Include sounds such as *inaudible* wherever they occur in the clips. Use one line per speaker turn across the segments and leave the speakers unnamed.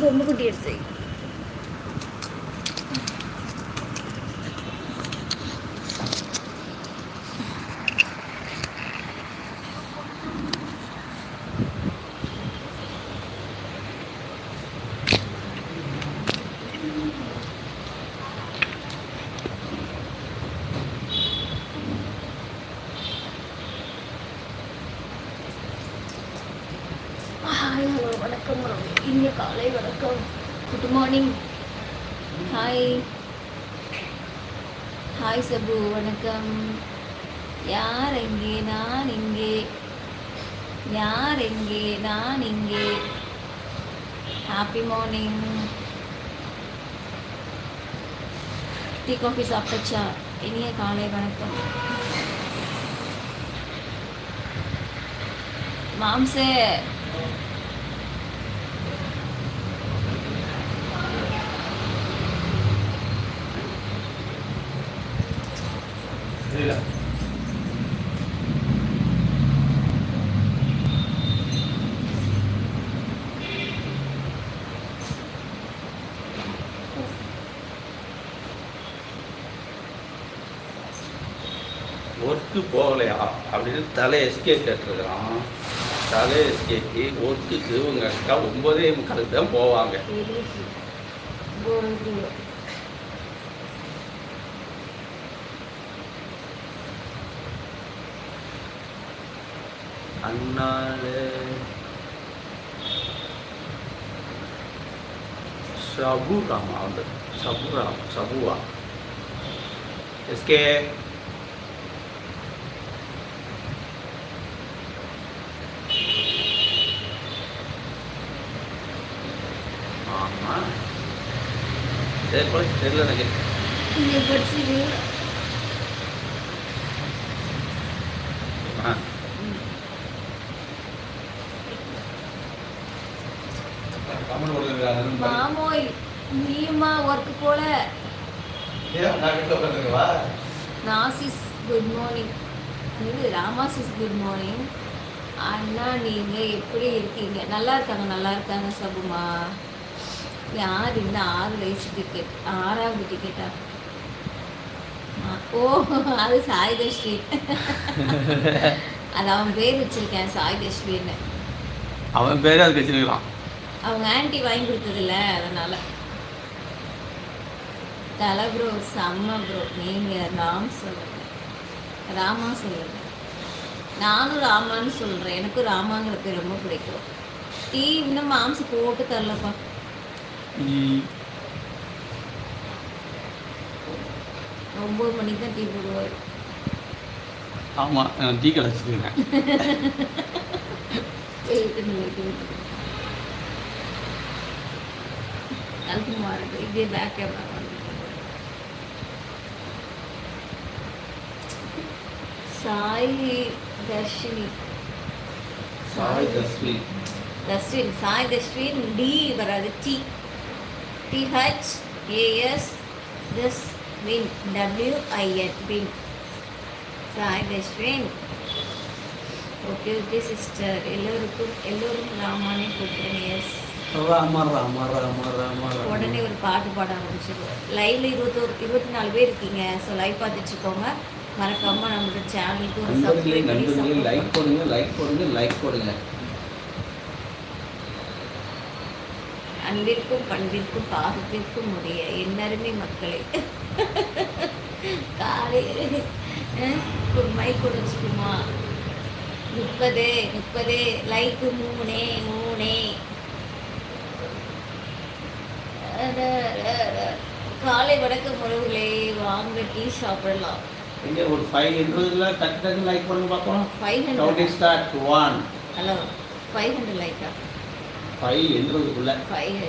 பொம்மை குட்டி எடுத்து வை. ஹாய் ஹலோ வணக்கம் உறவு. இனிய காலை வணக்கம் good morning hi hi Sabu வணக்கம் யார் எங்கே நான் இங்கே யார் எங்கே நான் இங்கே ஹாப்பி மார்னிங் டீ காஃபி சாப்பிட்டச்சா இனிய காலை வணக்கம் மாம்சே
ஒர்க்கு போகலையா அப்படின்னு தலை எஸ்கே கேட்டிருக்கிறான் தலை எஸ்கேக்கு ஒர்க்குக்கு இவங்க அக்கா ஒன்பதே முக்காலுக்கு தான் போவாங்க. அண்ணாலே சபுராமா வந்து சபுராம் சபுவா. எஸ்கே ஆமாம் தெரியல எனக்கு ஆ
மாமோய் நீயுமா ஒர்க்கு போல. நாசிஸ் குட் மார்னிங் இது ராமாசிஸ் குட் மார்னிங் அண்ணா நீங்கள் எப்படி இருக்கீங்க? நல்லா இருக்காங்க நல்லா இருக்காங்க சபுமா யார் இந்த ஆறு வயசு டிக்கெட் ஆறாவது டிக்கெட்டா ஓ அது சாய்தஸ்ரீ அது அவன் பேர் வச்சிருக்கேன் சாய்தஸ்ரீன்னு
அவன் பேரே அது வச்சிருக்கிறான்.
அவங்க ஆன்ட்டி வாங்கி கொடுத்ததில்ல அதனால. தலை ப்ரோ செம்ம ப்ரோ நீங்கள் ராம் சொல்லுங்க. ராமா சொல்லுங்க. நானும் ராமான்னு சொல்கிறேன் எனக்கும் ராமாங்கிற பேர் ரொம்ப பிடிக்கும். டீ இன்னும் மாம்சு போட்டு தரலப்பா. ஒம்பது மணிக்கு தான் டீ போடுவார்.
ஆமாம் நான் டீ கடை வச்சுருக்கேன்
அதுக்கு மாறுது இதே back camera Sai Darshini.
Sai Taswi
Taswin Sai Taswin T வராது. T. T H A S this win W I N win Sai Taswin okay okay sister எல்லோருக்கும் எல்லோரும் ராமானே கூப்பிடுங்க. எஸ் உடனே ஒரு பாட்டு பாட ஆரம்பிச்சிருவோம். லைவ்ல இருபத்தோரு இருபத்தி நாலு பேர் இருக்கீங்க. ஸோ லைவ் பார்த்து வச்சுக்கோங்க மறக்காம நம்மளோட சேனலுக்கு ஒரு சப்ஸ்கிரைப் பண்ணி
லைக் போடுங்க லைக் போடுங்க லைக் போடுங்க.
அன்பிற்கும் பண்பிற்கும் பாகத்திற்கும் உடைய என்னருமே மக்களே. காலையில் மைக் கூட வச்சுக்குமா முப்பது முப்பது லைக்கு மூணே மூணே. காலை வணக்கம் உறவுகளே வாங்க டீ சாப்பிடலாம்.
இங்கே ஒரு ஃபைவ் இன்ட்ரோதுல டக்கு டக்கு லைக் பண்ணுங்க பார்ப்போம்
five
counting
hundred
start one
hello five hundred Lyca
five இன்ட்ரோதுக்குள்ள
ஃபைவ்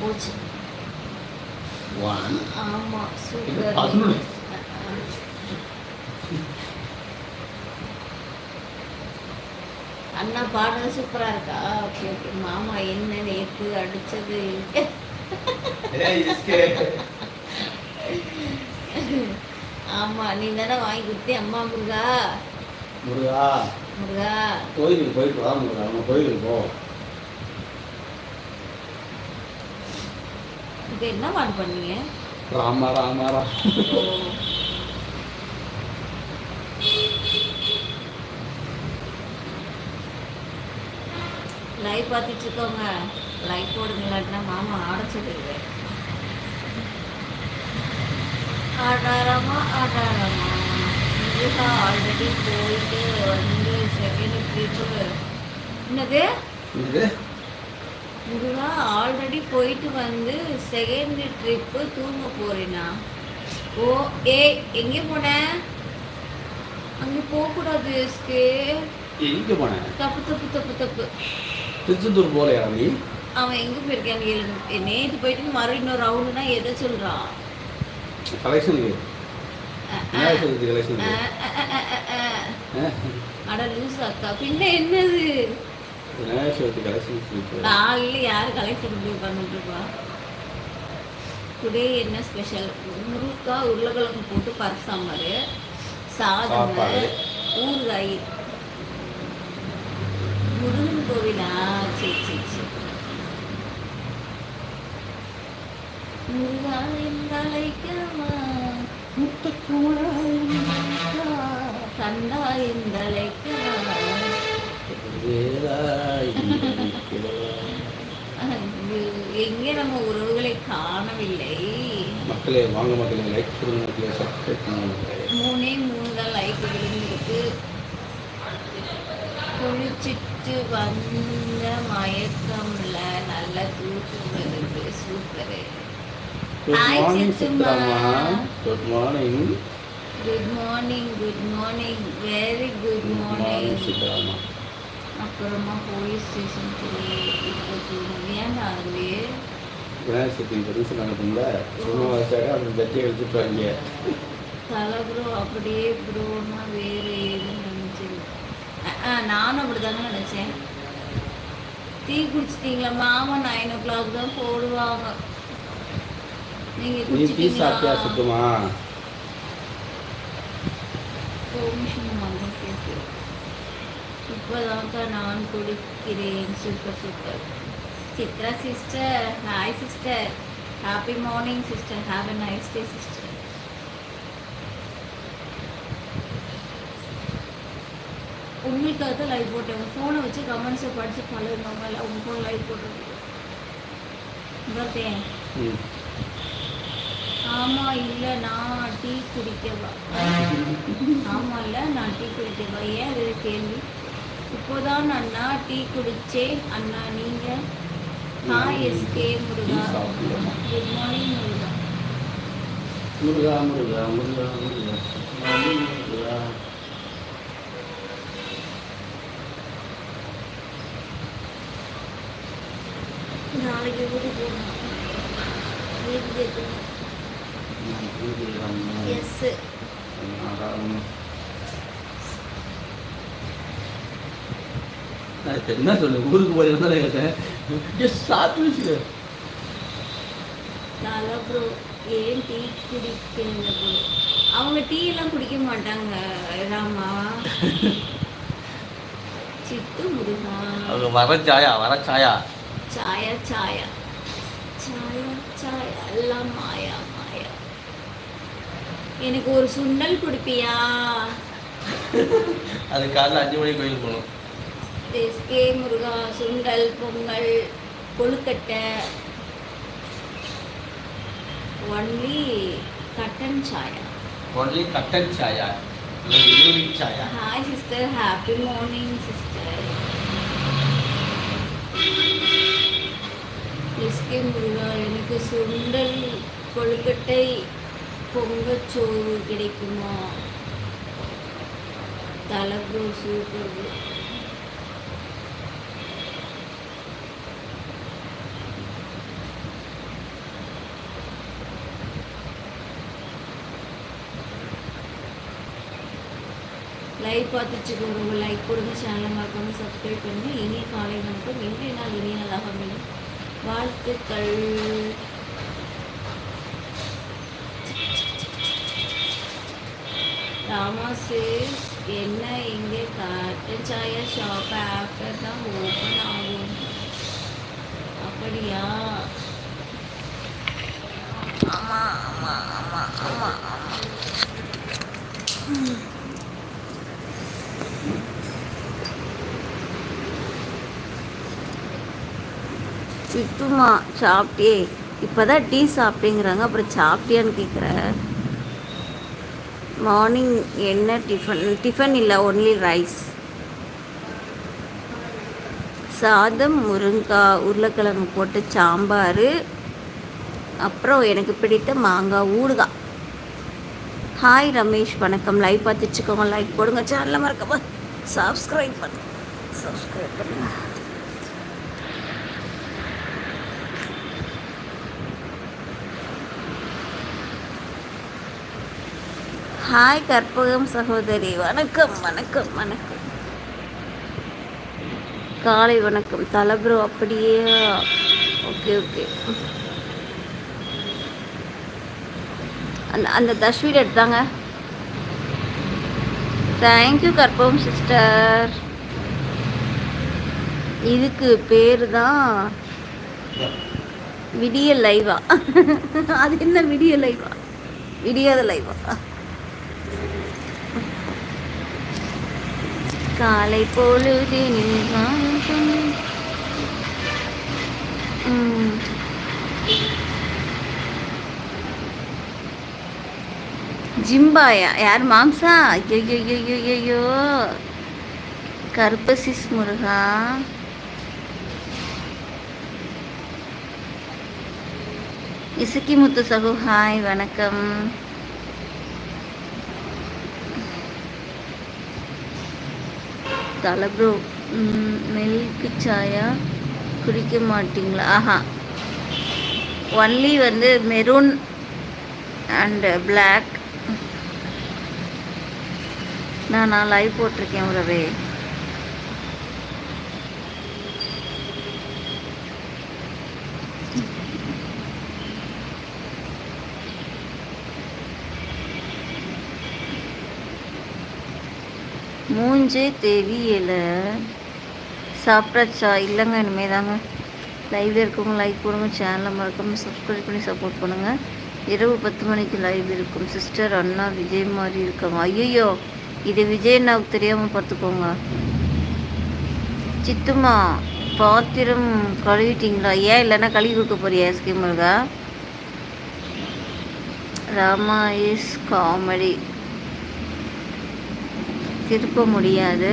போச்சு.
ஒன்
ஆமா சூப்பர்
பதினொன்று.
அண்ணா பாடுறது சூப்பரா இருக்கா? ஓகே ஓகே மாமா என்ன நேத்து அடிச்சது? ஆமா நீ தானே வாங்கி கொடுத்தே அம்மா முருகா.
முருகா.
முருகா.
கோயிலுக்கு போயிட்டு வா முருகா. நம்ம கோயிலுக்கு போ.
இப்போ என்ன பாட்டு பண்ணீங்க
ராமா ராமா ரா.
ஓ. லைவ் பார்த்துட்டு இருக்கோங்க லைக் போடுங்க இல்லாட்டினா மாமா சொல்லிடுவேன் ஆடாரமா ஆடாரமா. இதுக்கா ஆல்ரெடி போயிட்டு வந்து செகண்ட் ட்ரிப்பு என்னது?
இது
முருகா ஆல்ரெடி போயிட்டு வந்து செகண்ட் ட்ரிப்பு தூங்க போறேனா? ஓ ஏய் எங்கே போன? அங்கே போகக்கூடாது எஸ்கே
எங்கே போனேன்
தப்பு தப்பு தப்பு தப்பு.
திருச்செந்தூர் போகலையா நீ?
அவன் எங்கே போயிருக்கான்னு கேளுங்க நேற்று போயிட்டு மறு இன்னொரு ரவுண்டுனா எதை சொல்கிறான்
சதுர்த்தி கலெக்ஷனுக்கு
அட லூஸ் அக்கா. பின்ன என்னது?
விநாயகர் சதுர்த்தி கலெக்ஷனுக்கு
காலையில் யார் கலெக்ஷன் டுடே என்ன ஸ்பெஷல் முருங்கக்காய் உருளைக்கிழங்கு போட்டு பரசாம்பார் சாதம்
சாப்பாடு.
ஊறுகாய் முருகன் கோவிலா சரி சரி சரி. முருகா என்றழைக்கவா கண்டா என்றழைக்கவா எங்கே நம்ம உறவுகளை காணவில்லை?
மக்களே வாங்க மக்களே லைக் கொடுங்க மக்களே சப்ஸ்கிரைப் பண்ணுங்க
மூணே மூணு தான் லைக் விழுந்திருக்கு குளிச்சிட்டு வந்த மயக்கம்ல நல்ல தூக்கம் வருது. Super
good morning good morning
good morning good morning very good
morning சித்ராமா
அப்புறமா போலீஸ் இப்போ தூங்கு ஏன்டா அதுவே
விநாயகர் சதுர்த்தி பரிசு நடக்கும்ல சும்மா வச்சாக்க அப்படி வெட்டியை வச்சுட்டுவாங்க
தலை ப்ரோ அப்படியே ப்ரோன்னா வேறு ஏதுன்னு நினச்சது நானும் அப்படி தாங்க நினச்சேன். டீ குடிச்சிட்டிங்களா? மாமா நைன் ஓ கிளாக் தான் போடுவாங்க. நீங்கள்
நீ டீ சாப்பிட்டியா
குடிச்சிட்டீங்களா
சுத்தமா
வாங்க கேட்டு. இப்போதான்க்கா நான் கொடுக்கிறேன் super super Chitra sister hi sister happy morning sister have a nice day sister உங்களுக்காக தான் லைவ் போட்டேன். ஃபோனை வச்சு கமெண்ட்ஸை படித்து பழகுனவங்க இல்லை உங்கள் ஃபோன் லைவ் போட்டுருக்கு ஆமா இல்ல நான் டீ குடிக்கவா? ஆமா இல்ல நான் டீ குடிக்கவா? ஏன் அது கேள்வி? இப்போதான் அண்ணா டீ குடிச்சேன். அண்ணா நீங்க? Hi SK Muruga. Good morning Muruga.
Muruga Muruga Muruga Muruga.
நாளைக்கு வீட்டுக்கு போகணும். வீட்டுக்கு எஸ்
நான் என்ன சொல்லு ஊருக்கு போயிருந்தா கேட்டேன். எஸ் சாப்பிட்டு வச்சுக்க.
நல்லா ப்ரோ ஏன் டீ குடிக்கல ப்ரோ அவங்க டீ எல்லாம் குடிக்க மாட்டாங்க ராமா. சித்து முருகா.
அவங்க வர சாயா வர சாயா.
சாயா சாயா. சாயா சாயா எல்லாம் மாயா மாயா. எனக்கு ஒரு சுண்டல் கொடுப்பியா?
அது காலைல அஞ்சு மணிக்கு கோயிலுக்கு போகணும்.
எஸ்கே முருகா சுண்டல் பொங்கல் கொழுக்கட்டை. ஒன்லி கட்டன் சாயா
ஒன்லி கட்டன் சாயா ஈவினிங் சாயா
hi sister happy morning sister SK Muruga எனக்கு சுண்டல் கொழுக்கட்டை பொங்கச்சோறு கிடைக்குமா? தலப்ரோ சூப்பர் லைவ் பார்த்துட்டு லைக் கொடுங்க சேனலை மறக்காம சப்ஸ்கிரைப் பண்ணி இனிய காலை வணக்கம். இன்றைய நாள் இனிய நாளாக அமையும். வாழ்த்துக்கள். ராமா sis என்ன இங்கே காட்டன் சாயா ஷாப் ஆஃப்டர் தான் ஓப்பன் ஆகும். அப்படியா? ஆமாம் ஆமாம் ஆமாம் ஆமாம் ஆமாம் சித்துமா சாப்பிட்டே இப்போதான் டீ சாப்பிட்டேங்கிறாங்க. அப்புறம் சாப்பிட்டியான்னு கேட்குற மார்னிங் என்ன டிஃபன் டிஃபன் இல்லை ஒன்லி ரைஸ் சாதம் முருங்காய் உருளைக்கிழங்கு போட்டு சாம்பார் அப்புறம் எனக்கு பிடித்த மாங்காய் ஊடுகாய் ஹாய் ரமேஷ் வணக்கம். லைக் பார்த்துச்சுக்கோங்க லைக் போடுங்க. சேனலில் மறக்காம சப்ஸ்கிரைப் பண்ணுங்க சப்ஸ்கிரைப் பண்ணுங்க ஹாய் கற்பகம் சகோதரி வணக்கம் வணக்கம் வணக்கம். காலை வணக்கம். தலப்ரோ அப்படியே. Okay okay. அந்த அந்த தஸ்வீர் எடுத்தாங்க. தேங்க்யூ கற்பகம் சிஸ்டர் இதுக்கு பேர் தான் விடிய லைவா. அது என்ன விடிய லைவா? விடியாத லைவா? காலை பொழுதினில் வானம் ஜிம்பாயா யார் மாம்சா? ஐயோ ஐயோ ஐயோ கருப்பசிஸ் முருகா. இசுக்கி முத்து சகு ஹாய் வணக்கம். தலை ப்ரோ மில்க் சாயா? குடிக்க மாட்டீங்களா? ஆஹா. ஒன்லி வந்து மெரூன் அண்டு பிளாக் நான் நான் லைவ் போட்டிருக்கேன் உறவே. மூஞ்சே தெரியலை. சாப்பிட்டாச்சா? இல்லைங்க இனிமே தாங்க. லைவ் இருக்கவங்க லைக் போடுங்க சேனலை மறக்காம சப்ஸ்கிரைப் பண்ணி சப்போர்ட் பண்ணுங்க. இரவு பத்து மணிக்கு லைவ் இருக்கும். சிஸ்டர் அண்ணா விஜய் மாதிரி இருக்காங்க. ஐயோ இது விஜய் அண்ணாவுக்கு தெரியாமல் பார்த்துக்கோங்க. சித்துமா பாத்திரம் கழுவிட்டீங்களா? ஏன் இல்லைன்னா கழுவி கொடுக்க போறியா SK Muruga Rama is comedy திருப்ப முடியாது.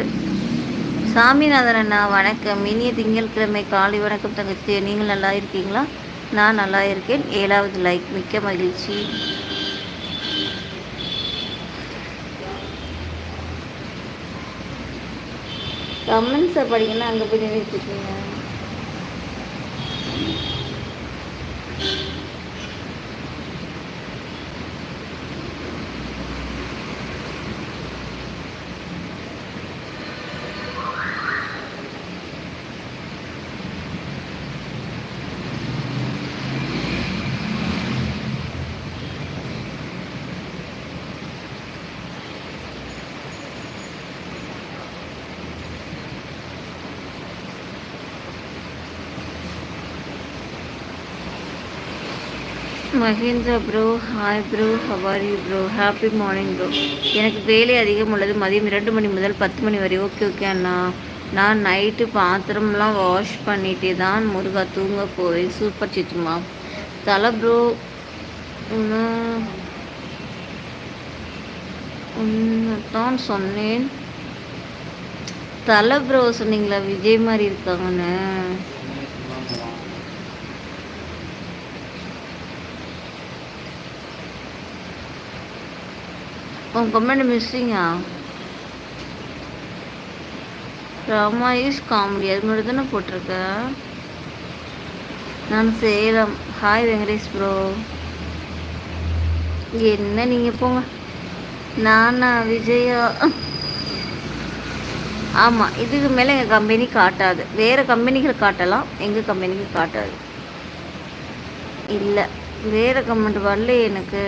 சாமிநாதன் அண்ணா வணக்கம். இனிய திங்கட்கிழமை காலை வணக்கம் தங்கச்சி. நீங்கள் நல்லா இருக்கீங்களா? நான் நல்லா இருக்கேன். ஏழாவது லைக். மிக்க மகிழ்ச்சி. கமெண்ட்ஸை படிங்கன்னா அங்கே போய் நின்றுட்டுருக்கீங்க Mahendra bro hi bro how are bro happy morning bro எனக்கு வேலை அதிகம் உள்ளது. மதியம் இரண்டு மணி முதல் பத்து மணி வரை. ஓகே ஓகே அண்ணா. நான் நைட்டு பாத்திரம்லாம் வாஷ் பண்ணிட்டு தான் முருகா தூங்க போவேன் சூப்பர் சித்துமா. தலை ப்ரோ தான் சொன்னேன். தலை ப்ரோ சொன்னீங்களா? விஜய் மாதிரி இருக்காங்கன்னு. உன் கமெண்ட் மிஸ்ஸிங்கா ராமா இஸ் காமெடி அது மட்டும் தானே போட்டிருக்க? நான் சேலம். ஹாய் வெங்கடேஷ் ப்ரோ என்ன நீங்கள் போங்க? நானா விஜயா? ஆமாம் இதுக்கு மேலே எங்கள் கம்பெனி காட்டாது. வேறு கம்பெனிகள் காட்டலாம் எங்கள் கம்பெனிக்கு காட்டாது. இல்லை வேறு கமெண்ட் வரல எனக்கு.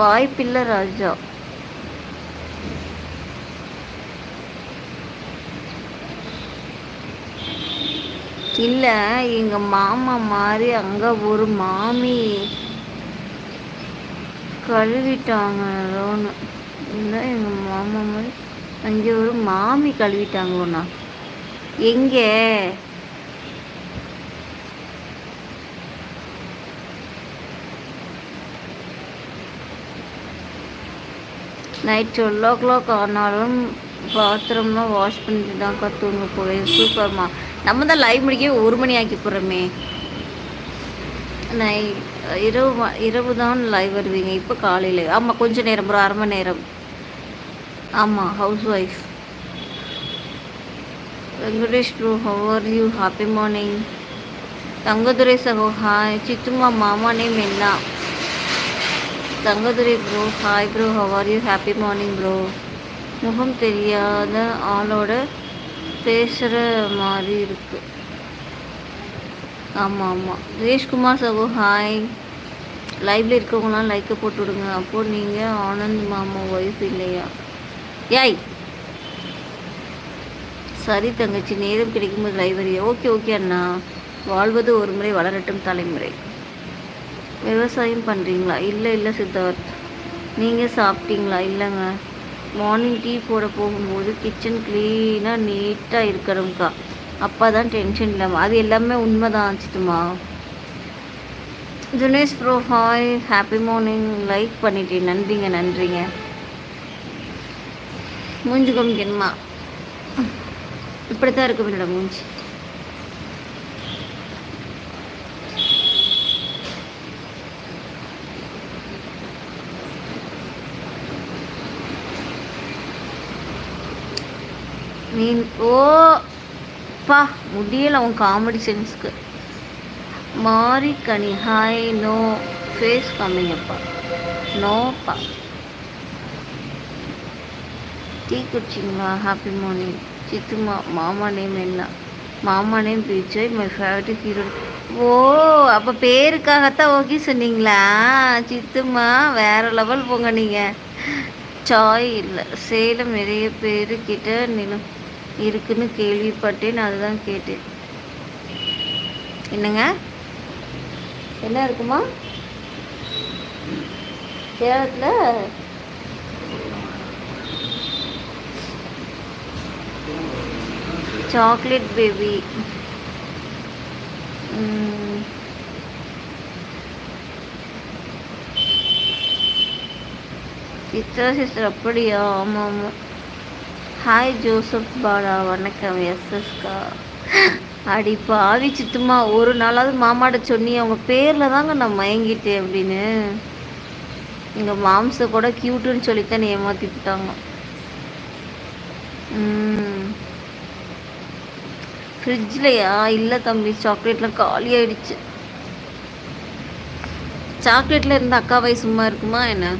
வாய்ப்பில்லை ராஜா. இல்லை எங்கள் மாமா மாதிரி அங்கே ஒரு மாமி கழுவிட்டாங்களோன்னு. இல்லை எங்கள் மாமா மாதிரி அங்கே ஒரு மாமி கழுவிட்டாங்களோண்ணா. எங்கே? நைட் டுவெல் ஓ கிளாக் ஆனாலும் பாத்ரூம்லாம் வாஷ் பண்ணிட்டு தான் தூங்க போவேன். சூப்பர்மா நம்ம தான் லைவ் முடிக்கவே ஒரு மணி ஆக்கி போகிறோமே நை இரவு இரவு தான் லைவ் வருவீங்க. இப்போ காலையில். ஆமாம் கொஞ்சம் நேரம் ஒரு அரை மணி நேரம். ஆமாம் housewife Venkatesh bro how are you happy morning Thangadurai சகோ ஹாய் சித்துமா மாமா நேம் என்ன? Thangadurai bro hi bro how are you happy morning bro முகம் தெரியாத ஆளோட பேசுகிற மாதிரி இருக்கு. ஆமாம் ஆமாம் சுரேஷ்குமார் சகோ ஹாய் லைவில் இருக்கவங்களாம் லைக்கை போட்டு விடுங்க. அப்போது நீங்கள் ஆனந்த் மாமா ஒய்ஃப் இல்லையா? ஏய்! சரி தங்கச்சி நேரம் கிடைக்கும்போது லைவ் ஓகே ஓகே அண்ணா. வாழ்வது ஒரு முறை வளரட்டும் தலைமுறை. விவசாயம் பண்ணுறீங்களா இல்லை இல்லை சித்தார்த். நீங்கள் சாப்பிட்டீங்களா? இல்லைங்க. மார்னிங் டீ போட போகும்போது கிச்சன் க்ளீனாக நீட்டாக இருக்கணும்க்கா. அப்போ தான் டென்ஷன் இல்லாமல் அது எல்லாமே உண்மை தான் ஆச்சுட்டுமா Junesh bro hi happy morning like பண்ணிட்டேன். நன்றிங்க நன்றிங்க. மூஞ்சு காமிக்கணுமா? இப்படி தான் இருக்கு என்னோட மூஞ்சி. நீ ஓ பா முடியல உன் comedy சென்ஸ்க்கு Mari Kani hi no face கம்மிங்கப்பா நோப்பா டீ குடிச்சிங்களா? ஹாப்பி மார்னிங் சித்துமா மாமா நேம் என்ன? மாமா name Vijay my favourite hero ஓ அப்போ பேருக்காகத்தான் ஓகே சொன்னீங்களா? சித்துமா வேறு லெவல் போங்க நீங்கள் சாய் இல்லை. சேலம் நிறைய பேர் கிட்ட நிலம் இருக்குன்னு கேள்விப்பட்டேன் அதுதான் கேட்டேன். என்னங்க? என்ன இருக்குமா? சேலத்தில் சாக்லேட் பேபி. சித்ரா சிஸ்டர் அப்படியா? ஆமாம் ஆமாம் ஹாய் ஜோசப் பாலா வணக்கம். எஸ்எஸ்கா அடி பாவி சித்துமா ஒரு நாளாவது மாமாட்ட சொன்னி அவங்க பேரில் தாங்க நான் மயங்கிட்டேன் அப்படின்னு. எங்கள் மாம்ச கூட க்யூட்டுன்னு சொல்லித்தான் ஏமாற்றி விட்டாங்க. ஃப்ரிட்ஜ்லையா இல்லை தம்பி சாக்லேட்லாம் காலி ஆயிடுச்சு. சாக்லேட்டில் இருந்த அக்காவை சும்மா இருக்குமா என்ன?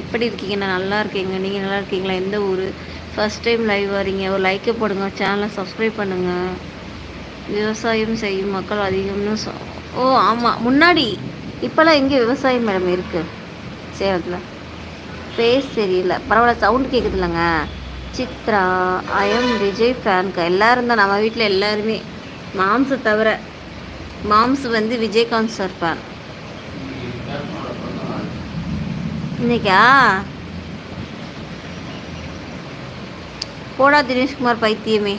எப்படி இருக்கீங்க? நான் நல்லா இருக்கீங்க. நீங்கள் நல்லா இருக்கீங்களா? எந்த ஊர்? ஃபஸ்ட் டைம் லைவ் வரீங்க. ஒரு லைக்கை போடுங்க. சேனலை சப்ஸ்கிரைப் பண்ணுங்கள் விவசாயம் செய்யும் மக்கள் அதிகம்னு சொ ஓ ஆமாம் முன்னாடி இப்போல்லாம் எங்கே விவசாயம் மேடம் இருக்குது சேலத்தில். ஃபேஸ் தெரியல. பரவாயில்ல சவுண்டு கேட்குது இல்லைங்க சித்ரா ஐஎம் விஜய் ஃபேன்க்கு எல்லோரும் தான். நம்ம வீட்டில் எல்லாருமே. மாம்ஸை தவிர மாம்ஸ் வந்து விஜயகாந்த் சார் ஃபேன் இன்னைக்கா? போடா தினேஷ்குமார் பைத்தியமே.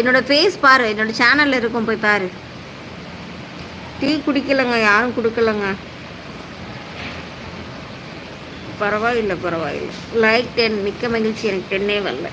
என்னோட ஃபேஸ் பாரு என்னோட சேனலில் இருக்கும் போய் பாரு. டீ குடிக்கலங்க யாரும் கொடுக்கலங்க. பரவாயில்லை பரவாயில்லை. லைக் டென் மிக்க மகிழ்ச்சி எனக்கு டென்னே வரல.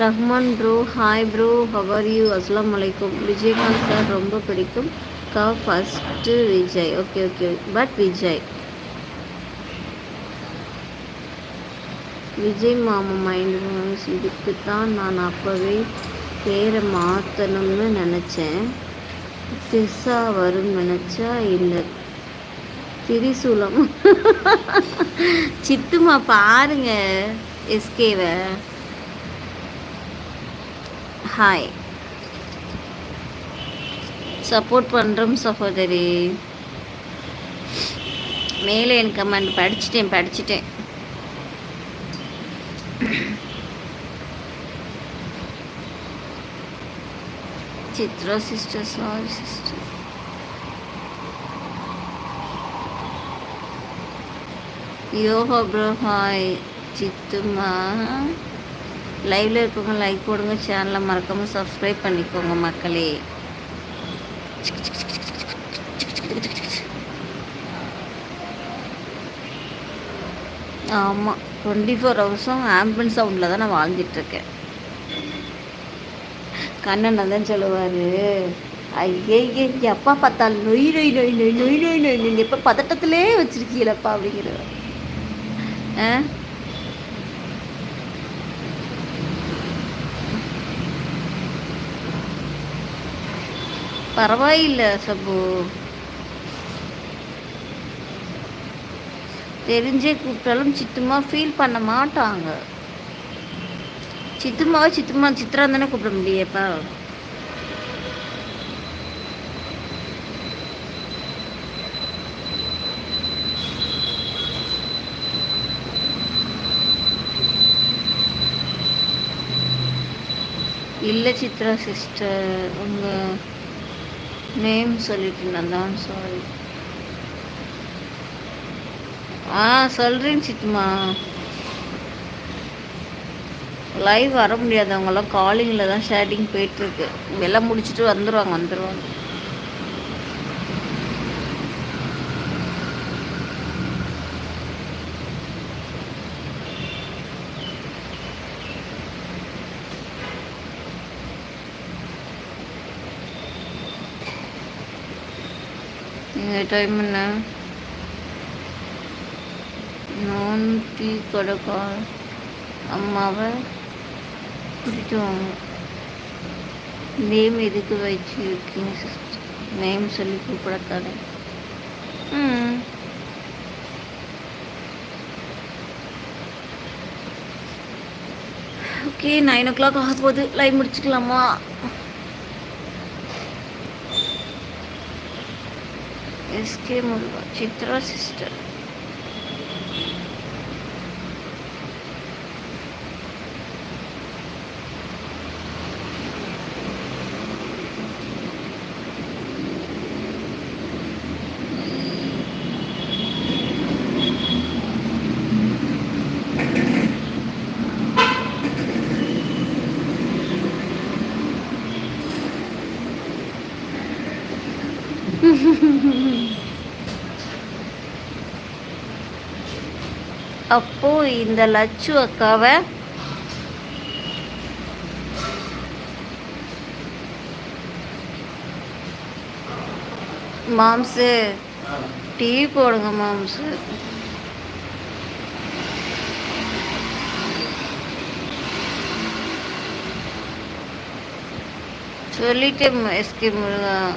Rahman bro hi bro how are you அஸ்லாம் வலைக்கும் விஜயகாந்த் சார் ரொம்ப பிடிக்கும். க first Vijay. Okay okay but Vijay. Vijay மாமா மைண்ட் வாய்ஸ் இதுக்கு தான் நான் அப்போவே பேரை மாற்றணும்னு நினச்சேன். திசா வரும்னு நினச்சா இல்லை திரிசூலம். சித்துமா பாருங்க எஸ்கேவை. ஹாய் சப்போர்ட் பண்ணுறோம் சகோதரி. மேலே என் கமெண்ட் படிச்சிட்டேன் படிச்சிட்டேன். Chitra sister sorry sister Yoga bro hi சித்துமா லைவில் இருக்கவங்க லைக் போடுங்க சேனலை மறக்காமல் சப்ஸ்கிரைப் பண்ணிக்கோங்க மக்களே ஆமாம் டுவெண்ட்டி ஃபோர் ஹவர்ஸும் ஆம்புலன்ஸ் சவுண்டில் தான் நான் வாழ்ந்துட்டுருக்கேன் கண்ணன் தான் சொல்லுவார் ஐயே எப்போ பார்த்தாலும் நொய் நொய் நொய் நொய் நொய் நொய் நொய் நொய் எப்போ பதட்டத்திலே வச்சுருக்கீங்களப்பா அப்படிங்கிறவர் ஆ? பரவாயில்ல சபு. தெரிஞ்சே கூப்பிட்டாலும் சித்துமா ஃபீல் பண்ண மாட்டாங்க. சித்துமாவை சித்துமா சித்ரா தானே கூப்பிட முடியப்பா இல்லை சித்ரா சிஸ்டர் உங்கள் நேம் சொல்லிட்டு நான் தான் சாரி ஆ சொல்கிறேன் சித்துமா லைவ் வர முடியாதவங்களாம் காலிங்கில் தான் ஷேட்டிங் போயிட்டுருக்கு எல்லாம் முடிச்சுட்டு வந்துடுவாங்க வந்துடுவாங்க நீங்கள் டைம் என்ன நான் டீ கடைக்கா அம்மாவை பிடிச்சவங்க. நேம் எதுக்கு வச்சிருக்கீங்க சிஸ்டர் நேம் சொல்லி கூப்பிடத்தானே ம். ஓகே நைன் ஓ கிளாக் ஆக போகுது லைவ் முடிச்சுக்கலாமா? ఎస్కే ముల్వా చిత్ర సిస్టర్ அப்போ இந்த லச்சு அக்காவை மாம்சு டீ போடுங்க மாம்சு. சொல்லிட்டு எஸ்கே முருகன்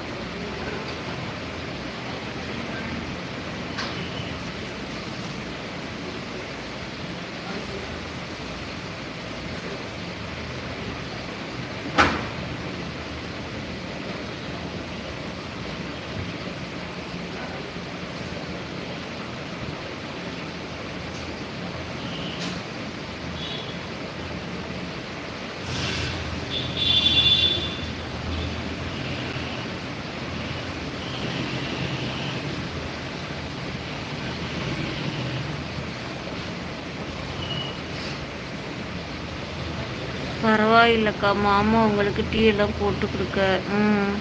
இல்லைக்கா மாமா உங்களுக்கு டீ எல்லாம் போட்டு கொடுக்க. ம்.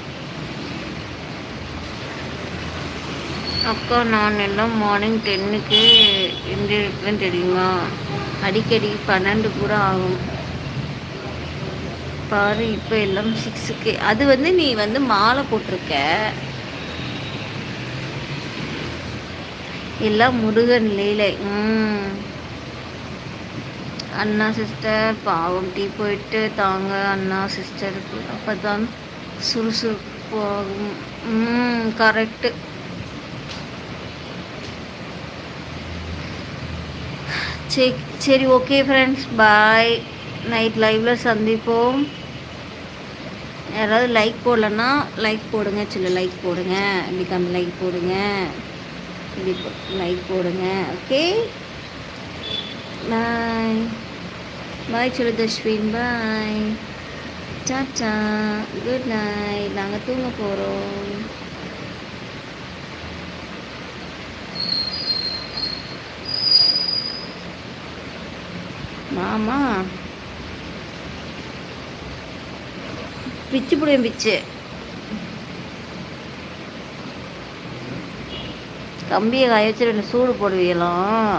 அக்கா நான் எல்லாம் மார்னிங் டென்னுக்கு எந்திரிப்பேன் தெரியுமா? அடிக்கடி பன்னெண்டு கூட ஆகும். பாரு இப்போ எல்லாம் சிக்ஸுக்கு அது வந்து நீ வந்து மாலை போட்டிருக்க. எல்லாம் முருகன் லீலை. ம். அண்ணா சிஸ்டர் பாவம் டீ போயிட்டு தாங்க அண்ணா சிஸ்டருக்கு அப்போ தான் சுறுசுறுப்பு ஆகும் ம் கரெக்டு சரி சரி ஓகே ஃப்ரெண்ட்ஸ் பாய் நைட் லைவ்ல சந்திப்போம். யாராவது லைக் போடலன்னா லைக் போடுங்க. சில லைக் போடுங்க. இப்படி கம்மி லைக் போடுங்க. இப்படி லைக் போடுங்க. ஓகே பாய் பாய் சொல்லு பாய் டாட்டா குட் நைட் நாங்கள் தூங்க போகிறோம் மாமா. பிச்சு பிடிவேன் பிச்சு. கம்பியை காய வச்சு ரெண்டு சூடு போடுவீங்களாம்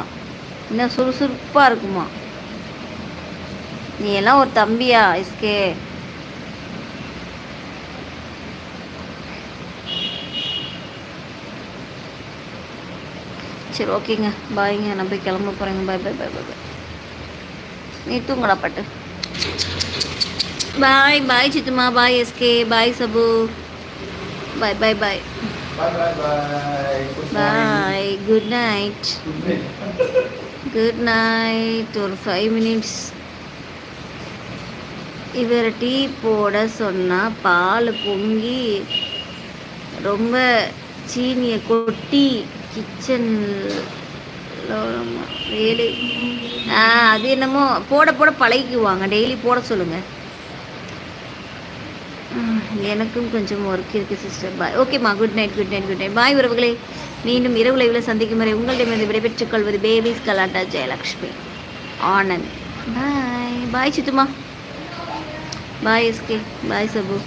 இன்னும் சுறுசுறுப்பாக இருக்குமா? நீ எல்லாம் ஒரு தம்பியா எஸ்கே? சரி ஓகேங்க. பாய்ங்க. நான் போய் கிளம்ப போகிறேங்க பாய் பாய் பாய் பாய் பாய். நீ தூங்கடா பட்டு. Bye bye சித்துமா. Bye SK. Bye Sabu. Bye bye bye.
Bye bye bye.
Bye good night *laughs* good night ஒரு ஃபைவ் மினிட்ஸ் இவர் டீ போட சொன்னால் பால் பொங்கி ரொம்ப சீனியை கொட்டி கிச்சன் வேலை. ஆ அது என்னமோ போட போட பழகிக்குவாங்க. டெய்லி போட சொல்லுங்கள் எனக்கும் கொஞ்சம் ஒர்க் இருக்குது சிஸ்டர் பாய் ஓகேம்மா good night good night good night bye உறவுகளே. மீண்டும் இரவு லைவில் சந்திக்கும் வரை உங்களிடமிருந்து விடைபெற்றுக் கொள்வது பேபிஸ் கலாட்டா Jayalakshmi. Anand. Bye bye சித்துமா. Bye SK bye Sabu.